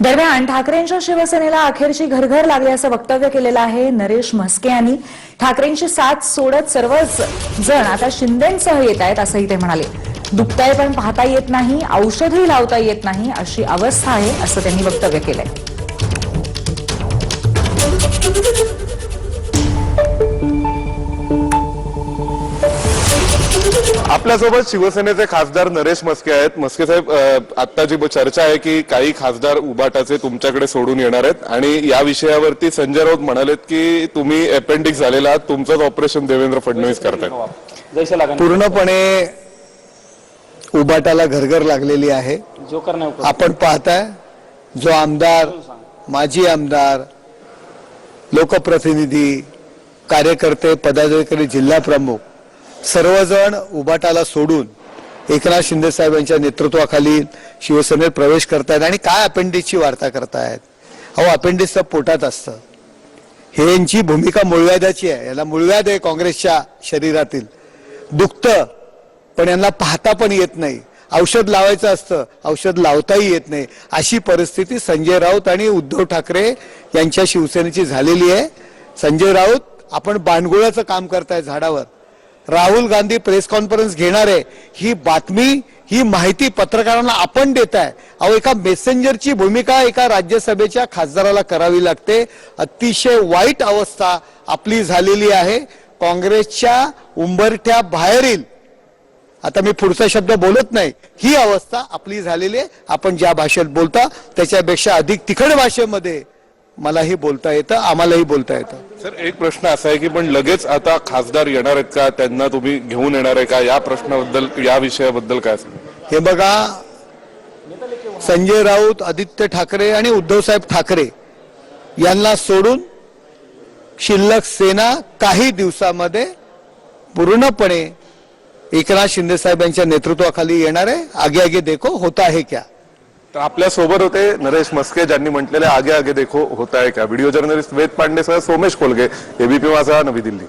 दरम्यान ठाकरेंच्या शिवसेनेला अखेरची घरघर लागली असं वक्तव्य केलेलं आहे नरेश म्हस्के यांनी. ठाकरेंची साथ सोडत सर्वच जण आता शिंदेसह येत आहेत असंही ते म्हणाले. दुखताय पण पाहता येत नाही औषधही लावता येत नाही अशी अवस्था आहे असं त्यांनी वक्तव्य केलंय. आपल्यासोबत शिवसेनेचे खासदार नरेश मस्के आहेत. मस्के साहेब आता जी चर्चा आहे की काही खासदार उबाटाचे तुमच्याकडे सोडून येणार आहेत आणि या विषयावरती संजय राऊत म्हणालेत की तुम्ही अपेंडिक्स झालेला आहात तुमचंच ऑपरेशन देवेंद्र फडणवीस करतायत. लागन पूर्णपणे उबाटाला घरघर लागलेली आहे. आपण पाहताय जो आमदार माजी आमदार लोकप्रतिनिधी कार्यकर्ते पदाधिकारी जिल्हा प्रमुख सर्वजण उबाटाला सोडून एकनाथ शिंदे साहेब यांच्या नेतृत्वाखाली शिवसेनेत प्रवेश करतायत आणि काय अपेंडिक्सची वार्ता करतायत? अहो अपेंडिक्स तर पोटात असतं. हे यांची भूमिका मुळव्याधाची आहे. याला मूळव्याद आहे काँग्रेसच्या शरीरातील. दुखतं पण यांना पाहता पण येत नाही. औषध लावायचं असतं औषध लावताही येत नाही. अशी परिस्थिती संजय राऊत आणि उद्धव ठाकरे यांच्या शिवसेनेची झालेली आहे. संजय राऊत आपण बांडगुळाचं काम करताय झाडावर. राहुल गांधी प्रेस कॉन्फरन्स घेणार आहे. ही बातमी ही माहिती पत्रकारांना आपण देताय अहो एका मेसेंजरची भूमिका एका राज्यसभेच्या खासदाराला करावी लागते. अतिशय वाईट अवस्था आपली झालेली आहे. काँग्रेसच्या उंबरठ्या बाहेरील आता मी पुढचा शब्द बोलत नाही ही अवस्था आपली झालेली आहे. आपण ज्या भाषेत बोलता त्याच्यापेक्षा अधिक तिखट भाषेमध्ये मलाही बोलता येतं आम्हालाही बोलता येतं. सर एक प्रश्न असा आहे की पण लगेच आता खासदार येणार आहेत का? त्यांना तुम्ही घेऊन येणार आहे का? या प्रश्नाबद्दल या विषयाबद्दल काय हे बघा संजय राऊत आदित्य ठाकरे आणि उद्धवसाहेब ठाकरे यांना सोडून शिल्लक सेना काही दिवसामध्ये पूर्णपणे एकनाथ शिंदे साहेब यांच्या नेतृत्वाखाली येणार आहे. आगे आगे देखो होता है क्या? तर आपल्यासोबत होते नरेश मस्के ज्यांनी म्हटलेले आगे आगे देखो होत आहे का व्हिडिओ जर्नलिस्ट वेद पांडेसह सोमेश कोलगे एबीपी माझा नवी दिल्ली.